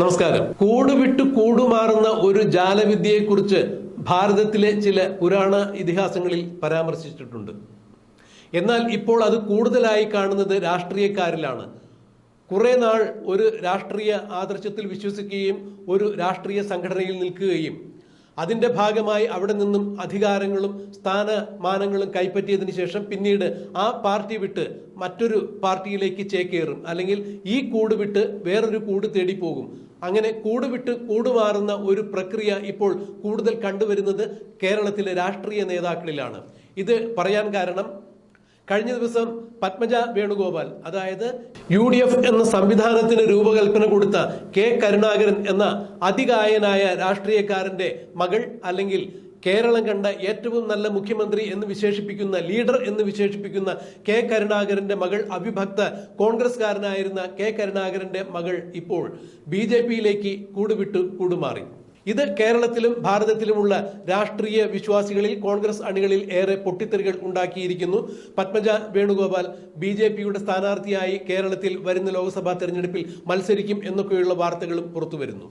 നമസ്കാരം. കൂടുവിട്ട് കൂടുമാറുന്ന ഒരു ജാലവിദ്യയെക്കുറിച്ച് ഭാരതത്തിലെ ചില പുരാണ ഇതിഹാസങ്ങളിൽ പരാമർശിച്ചിട്ടുണ്ട്. എന്നാൽ ഇപ്പോൾ അത് കൂടുതലായി കാണുന്നത് രാഷ്ട്രീയക്കാരിലാണ്. കുറെ നാൾ ഒരു രാഷ്ട്രീയ ആദർശത്തിൽ വിശ്വസിക്കുകയും ഒരു രാഷ്ട്രീയ സംഘടനയിൽ നിൽക്കുകയും അതിന്റെ ഭാഗമായി അവിടെ നിന്നും അധികാരങ്ങളും സ്ഥാനമാനങ്ങളും കൈപ്പറ്റിയതിനു ശേഷം പിന്നീട് ആ പാർട്ടി വിട്ട് മറ്റൊരു പാർട്ടിയിലേക്ക് ചേക്കേറും. അല്ലെങ്കിൽ ഈ കൂട് വിട്ട് വേറൊരു കൂട് തേടി പോകും അങ്ങനെ കൂടുവിട്ട് കൂടുമാറുന്ന ഒരു പ്രക്രിയ ഇപ്പോൾ കൂടുതൽ കണ്ടുവരുന്നത് കേരളത്തിലെ രാഷ്ട്രീയ നേതാക്കളിലാണ്. ഇത് പറയാൻ കാരണം കഴിഞ്ഞ ദിവസം പത്മജ വേണുഗോപാൽ അതായത് യു ഡി എഫ് എന്ന സംവിധാനത്തിന് രൂപകൽപ്പന കൊടുത്ത കെ കരുണാകരൻ എന്ന അതികായനായ രാഷ്ട്രീയക്കാരന്റെ മകൾ അല്ലെങ്കിൽ കേരളം കണ്ട ഏറ്റവും നല്ല മുഖ്യമന്ത്രി എന്ന് വിശേഷിപ്പിക്കുന്ന ലീഡർ എന്ന് വിശേഷിപ്പിക്കുന്ന കെ കരുണാകരന്റെ മകൾ അവിഭക്ത കോൺഗ്രസ്കാരനായിരുന്ന കെ കരുണാകരന്റെ മകൾ ഇപ്പോൾ ബി ജെ പിയിലേക്ക് കൂടുവിട്ടു കൂടുമാറി. ഇത് കേരളത്തിലും ഭാരതത്തിലുമുള്ള രാഷ്ട്രീയ വിശ്വാസികളിൽ കോൺഗ്രസ് അണികളിൽ ഏറെ പൊട്ടിത്തെറികൾ ഉണ്ടാക്കിയിരിക്കുന്നു. പത്മജ വേണുഗോപാൽ ബി ജെ പിയുടെ സ്ഥാനാർത്ഥിയായി കേരളത്തിൽ വരുന്ന ലോക്സഭാ തെരഞ്ഞെടുപ്പിൽ മത്സരിക്കും എന്നൊക്കെയുള്ള വാർത്തകളും പുറത്തുവരുന്നു.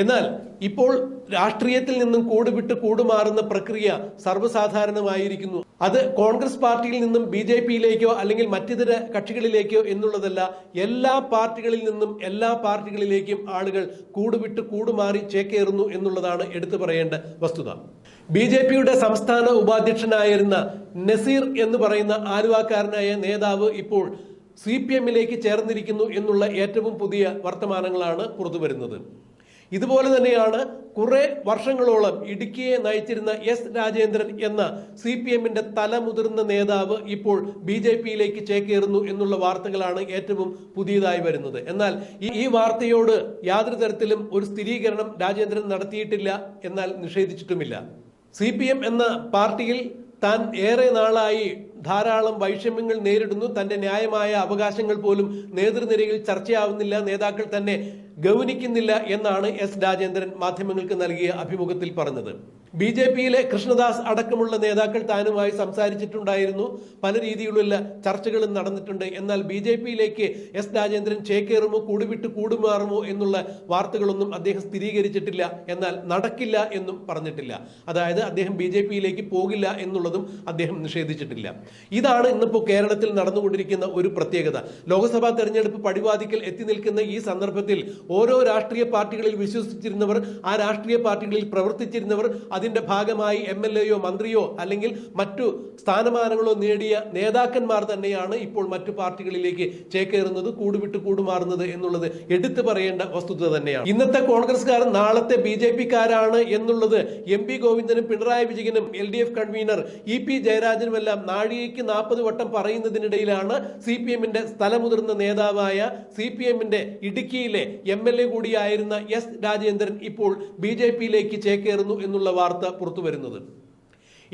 എന്നാൽ ഇപ്പോൾ രാഷ്ട്രീയത്തിൽ നിന്നും കൂടുവിട്ട് കൂടുമാറുന്ന പ്രക്രിയ സർവസാധാരണമായിരിക്കുന്നു. അത് കോൺഗ്രസ് പാർട്ടിയിൽ നിന്നും ബി ജെ പിയിലേക്കോ അല്ലെങ്കിൽ മറ്റിതര കക്ഷികളിലേക്കോ എന്നുള്ളതല്ല എല്ലാ പാർട്ടികളിൽ നിന്നും എല്ലാ പാർട്ടികളിലേക്കും ആളുകൾ കൂടുവിട്ട് കൂടുമാറി ചേക്കേറുന്നു എന്നുള്ളതാണ് എടുത്തു പറയേണ്ട വസ്തുത. ബി ജെ പിയുടെ സംസ്ഥാന ഉപാധ്യക്ഷനായിരുന്ന നസീർ എന്ന് പറയുന്ന ആലുവാക്കാരനായ നേതാവ് ഇപ്പോൾ സി പി എമ്മിലേക്ക് ചേർന്നിരിക്കുന്നു എന്നുള്ള ഏറ്റവും പുതിയ വർത്തമാനങ്ങളാണ് പുറത്തുവരുന്നത്. ഇതുപോലെ തന്നെയാണ് കുറെ വർഷങ്ങളോളം ഇടുക്കിയെ നയിച്ചിരുന്ന എസ് രാജേന്ദ്രൻ എന്ന സി പി എമ്മിന്റെ തലമുതിർന്ന നേതാവ് ഇപ്പോൾ ബി ജെ പിയിലേക്ക് ചേക്കേറുന്നു എന്നുള്ള വാർത്തകളാണ് ഏറ്റവും പുതിയതായി വരുന്നത്. എന്നാൽ ഈ വാർത്തയോട് യാതൊരു തരത്തിലും ഒരു സ്ഥിരീകരണം രാജേന്ദ്രൻ നടത്തിയിട്ടില്ല എന്നാൽ നിഷേധിച്ചിട്ടുമില്ല. സി എന്ന പാർട്ടിയിൽ താൻ ഏറെ നാളായി ധാരാളം വൈഷമ്യങ്ങൾ നേരിടുന്നു. തന്റെ ന്യായമായ അവകാശങ്ങൾ പോലും നേതൃനിരയിൽ ചർച്ചയാവുന്നില്ല. നേതാക്കൾ തന്നെ ഗൗനിക്കുന്നില്ല എന്നാണ് എസ് രാജേന്ദ്രൻ മാധ്യമങ്ങൾക്ക് നൽകിയ അഭിമുഖത്തിൽ പറഞ്ഞത്. ബി ജെ പിയിലെ കൃഷ്ണദാസ് അടക്കമുള്ള നേതാക്കൾ താനുമായി സംസാരിച്ചിട്ടുണ്ടായിരുന്നു. പല രീതിയിലുള്ള ചർച്ചകളും നടന്നിട്ടുണ്ട്. എന്നാൽ ബി ജെ പിയിലേക്ക് എസ് രാജേന്ദ്രൻ ചേക്കേറുമോ കൂടുവിട്ട് കൂടുമാറുമോ എന്നുള്ള വാർത്തകളൊന്നും അദ്ദേഹം സ്ഥിരീകരിച്ചിട്ടില്ല. എന്നാൽ നടക്കില്ല എന്നും പറഞ്ഞിട്ടില്ല. അതായത് അദ്ദേഹം ബി ജെ പിയിലേക്ക് പോകില്ല എന്നുള്ളതും അദ്ദേഹം നിഷേധിച്ചിട്ടില്ല. ഇതാണ് ഇന്നിപ്പോൾ കേരളത്തിൽ നടന്നുകൊണ്ടിരിക്കുന്ന ഒരു പ്രത്യേകത. ലോക്സഭാ തെരഞ്ഞെടുപ്പ് പടിവാതിക്കൽ എത്തി നിൽക്കുന്ന ഈ സന്ദർഭത്തിൽ ഓരോ രാഷ്ട്രീയ പാർട്ടികളിൽ വിശ്വസിച്ചിരുന്നവർ ആ രാഷ്ട്രീയ പാർട്ടികളിൽ പ്രവർത്തിച്ചിരുന്നവർ അതിന്റെ ഭാഗമായി എം എൽ എയോ മന്ത്രിയോ അല്ലെങ്കിൽ മറ്റു സ്ഥാനമാനങ്ങളോ നേടിയ നേതാക്കന്മാർ തന്നെയാണ് ഇപ്പോൾ മറ്റു പാർട്ടികളിലേക്ക് ചേക്കേറുന്നത് കൂടുവിട്ട് കൂടുമാറുന്നത് എന്നുള്ളത് എടുത്തു പറയേണ്ട വസ്തുത തന്നെയാണ്. ഇന്നത്തെ കോൺഗ്രസ്കാർ നാളത്തെ ബി ജെ പിക്കാരാണ് എന്നുള്ളത് എം പി ഗോവിന്ദനും പിണറായി വിജയനും L D F convener E P ജയരാജനുമെല്ലാം നാഴികയ്ക്ക് നാൽപ്പത് വട്ടം പറയുന്നതിനിടയിലാണ് സി പി എമ്മിന്റെ സ്ഥലമുതിർന്ന നേതാവായ സി പി എമ്മിന്റെ ഇടുക്കിയിലെ എം എൽ എ കൂടിയായിരുന്ന എസ് രാജേന്ദ്രൻ ഇപ്പോൾ ബി ജെ പിയിലേക്ക് ചേക്കേറുന്നു എന്നുള്ള വാർത്ത പുറത്തു വരുന്നത്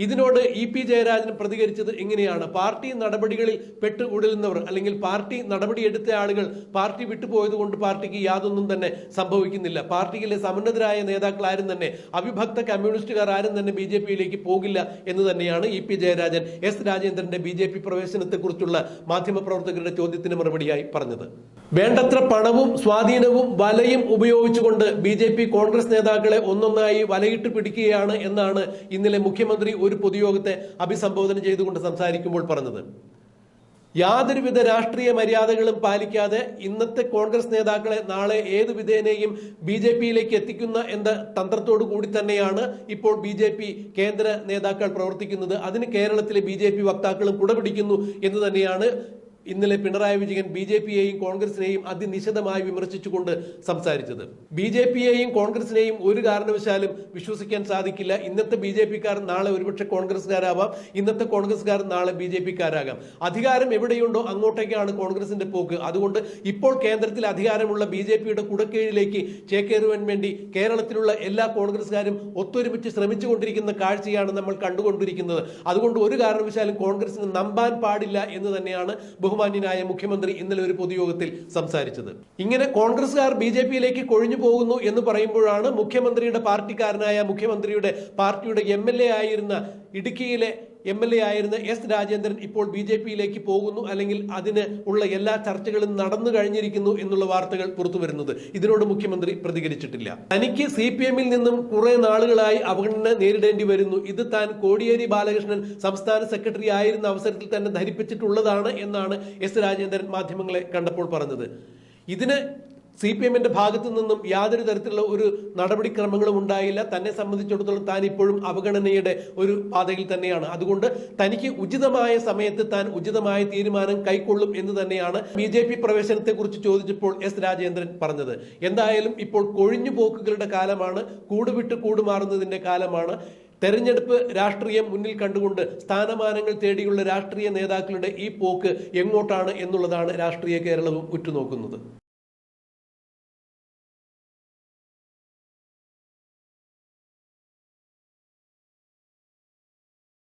ഇതിനോട് ഇ പി ജയരാജൻ പ്രതികരിച്ചത് എങ്ങനെയാണ്? പാർട്ടി നടപടികളിൽ പെട്ട് ഉടലുന്നവർ അല്ലെങ്കിൽ പാർട്ടി നടപടിയെടുത്ത ആളുകൾ പാർട്ടി വിട്ടുപോയത് കൊണ്ട് പാർട്ടിക്ക് യാതൊന്നും തന്നെ സംഭവിക്കുന്നില്ല. പാർട്ടിയിലെ സമുന്നതരായ നേതാക്കൾ ആരും തന്നെ അവിഭക്ത കമ്മ്യൂണിസ്റ്റുകാർ ആരും തന്നെ ബി ജെ പിയിലേക്ക് പോകില്ല എന്ന് തന്നെയാണ് ഇ പി ജയരാജൻ എസ് രാജേന്ദ്രന്റെ ബി ജെ പി പ്രവേശനത്തെക്കുറിച്ചുള്ള മാധ്യമപ്രവർത്തകരുടെ ചോദ്യത്തിന് മറുപടിയായി പറഞ്ഞത്. വേണ്ടത്ര പണവും സ്വാധീനവും വലയും ഉപയോഗിച്ചുകൊണ്ട് ബി കോൺഗ്രസ് നേതാക്കളെ ഒന്നൊന്നായി വലയിട്ട് പിടിക്കുകയാണ് എന്നാണ് ഇന്നലെ മുഖ്യമന്ത്രി ഒരു പൊതുയോഗത്തെ അഭിസംബോധന ചെയ്തുകൊണ്ട് സംസാരിക്കുമ്പോൾ പറഞ്ഞത് യാതൊരുവിധ രാഷ്ട്രീയ മര്യാദകളും പാലിക്കാതെ ഇന്നത്തെ കോൺഗ്രസ് നേതാക്കളെ നാളെ ഏത് വിധേനയും ബി ജെ പിയിലേക്ക് എത്തിക്കുന്ന എന്ന തന്ത്രത്തോടു കൂടി തന്നെയാണ് ഇപ്പോൾ ബി ജെ പി കേന്ദ്ര നേതാക്കൾ പ്രവർത്തിക്കുന്നത്. അതിന് കേരളത്തിലെ ബി ജെ പി വക്താക്കളും കുടപിടിക്കുന്നു എന്ന് തന്നെയാണ് ഇന്നലെ പിണറായി വിജയൻ ബി ജെ പിയെയും കോൺഗ്രസിനെയും അതിനിശിതമായി വിമർശിച്ചുകൊണ്ട് സംസാരിച്ചത്. ബി ജെ പിയെയും കോൺഗ്രസിനെയും ഒരു കാരണവശാലും വിശ്വസിക്കാൻ സാധിക്കില്ല. ഇന്നത്തെ ബി ജെ പിക്കാർ നാളെ ഒരുപക്ഷെ കോൺഗ്രസ്സുകാരാവാം. ഇന്നത്തെ കോൺഗ്രസ്സുകാർ നാളെ ബി ജെ പിക്കാരാകാം. അധികാരം എവിടെയുണ്ടോ അങ്ങോട്ടേക്കാണ് കോൺഗ്രസിന്റെ പോക്ക്. അതുകൊണ്ട് ഇപ്പോൾ കേന്ദ്രത്തിൽ അധികാരമുള്ള ബി ജെ പിയുടെ കുടക്കീഴിലേക്ക് ചേക്കേറുവാൻ വേണ്ടി കേരളത്തിലുള്ള എല്ലാ കോൺഗ്രസ്സുകാരും ഒത്തൊരുമിച്ച് ശ്രമിച്ചുകൊണ്ടിരിക്കുന്ന കാഴ്ചയാണ് നമ്മൾ കണ്ടുകൊണ്ടിരിക്കുന്നത്. അതുകൊണ്ട് ഒരു കാരണവശാലും കോൺഗ്രസിന് നമ്പാൻ പാടില്ല എന്ന് തന്നെയാണ് ബഹുമാന്യനായ മുഖ്യമന്ത്രി ഇന്നലെ ഒരു പൊതുയോഗത്തിൽ സംസാരിച്ചത്. ഇങ്ങനെ കോൺഗ്രസ്സുകാർ ബി ജെ പിയിലേക്ക് കൊഴിഞ്ഞു പോകുന്നു എന്ന് പറയുമ്പോഴാണ് മുഖ്യമന്ത്രിയുടെ പാർട്ടിക്കാരനായ മുഖ്യമന്ത്രിയുടെ പാർട്ടിയുടെ എ ആയിരുന്ന ഇടുക്കിയിലെ എം എൽ എ ആയിരുന്ന എസ് രാജേന്ദ്രൻ ഇപ്പോൾ ബി ജെ പിയിലേക്ക് പോകുന്നു. അല്ലെങ്കിൽ അതിന് ഉള്ള എല്ലാ ചർച്ചകളും നടന്നു കഴിഞ്ഞിരിക്കുന്നു എന്നുള്ള വാർത്തകൾ പുറത്തു വരുന്നത് ഇതിനോട് മുഖ്യമന്ത്രി പ്രതികരിച്ചിട്ടില്ല. തനിക്ക് സി പി എമ്മിൽ നിന്നും കുറെ നാളുകളായി അവഗണന നേരിടേണ്ടി വരുന്നു. ഇത് താൻ കോടിയേരി ബാലകൃഷ്ണൻ സംസ്ഥാന സെക്രട്ടറി ആയിരുന്ന അവസരത്തിൽ തന്നെ ധരിപ്പിച്ചിട്ടുള്ളതാണ് എന്നാണ് എസ് രാജേന്ദ്രൻ മാധ്യമങ്ങളെ കണ്ടപ്പോൾ പറഞ്ഞത്. ഇതിന് സി പി എമ്മിന്റെ ഭാഗത്തു നിന്നും യാതൊരു തരത്തിലുള്ള ഒരു നടപടിക്രമങ്ങളും ഉണ്ടായില്ല. തന്നെ സംബന്ധിച്ചിടത്തോളം താൻ ഇപ്പോഴും അവഗണനയുടെ ഒരു പാതയിൽ തന്നെയാണ്. അതുകൊണ്ട് തനിക്ക് ഉചിതമായ സമയത്ത് താൻ ഉചിതമായ തീരുമാനം കൈക്കൊള്ളും എന്ന് തന്നെയാണ് ബി ജെ പി പ്രവേശനത്തെ കുറിച്ച് ചോദിച്ചപ്പോൾ എസ് രാജേന്ദ്രൻ പറഞ്ഞത്. എന്തായാലും ഇപ്പോൾ കൊഴിഞ്ഞുപോക്കുകളുടെ കാലമാണ്. കൂടുവിട്ട് കൂടുമാറുന്നതിന്റെ കാലമാണ്. തെരഞ്ഞെടുപ്പ് രാഷ്ട്രീയം മുന്നിൽ കണ്ടുകൊണ്ട് സ്ഥാനമാനങ്ങൾ തേടിയുള്ള രാഷ്ട്രീയ നേതാക്കളുടെ ഈ പോക്ക് എങ്ങോട്ടാണ് എന്നുള്ളതാണ് രാഷ്ട്രീയ കേരളവും ഉറ്റുനോക്കുന്നത്.